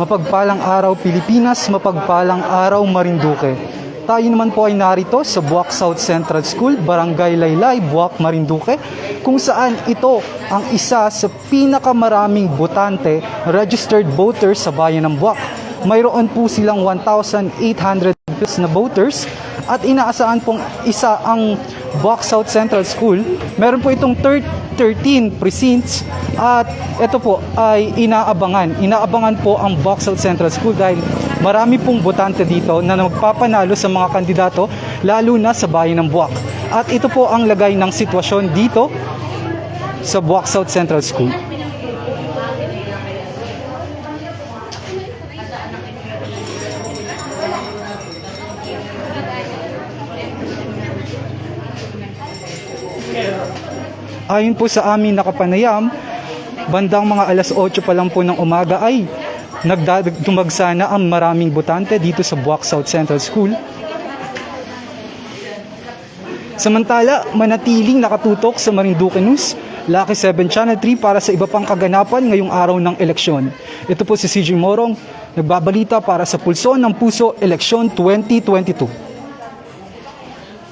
Mapagpalang araw Pilipinas, mapagpalang araw Marinduque. Tayo naman po ay narito sa Buwak South Central School, Barangay Laylay, Buwak, Marinduque, kung saan ito ang isa sa pinakamaraming botante registered voters sa bayan ng Buwak. Mayroon po silang 1,800 na voters at inaasahan pong isa ang South Central School. Meron po itong thir- 13 precincts at ito po ay inaabangan. Inaabangan po ang South Central School dahil marami pong botante dito na magpapanalo sa mga kandidato lalo na sa bayan ng Buwak. At ito po ang lagay ng sitwasyon dito sa Buwak South Central School. Ayon po sa amin nakapanayam, bandang mga alas 8 pa lang po ng umaga ay nagdumagsa na ang maraming botante dito sa Buwak South Central School. Samantala, manatiling nakatutok sa Marinduque News, Lucky 7 Channel 3 para sa iba pang kaganapan ngayong araw ng eleksyon. Ito po si CJ Morong, nagbabalita para sa Pulso ng Puso Eleksyon 2022.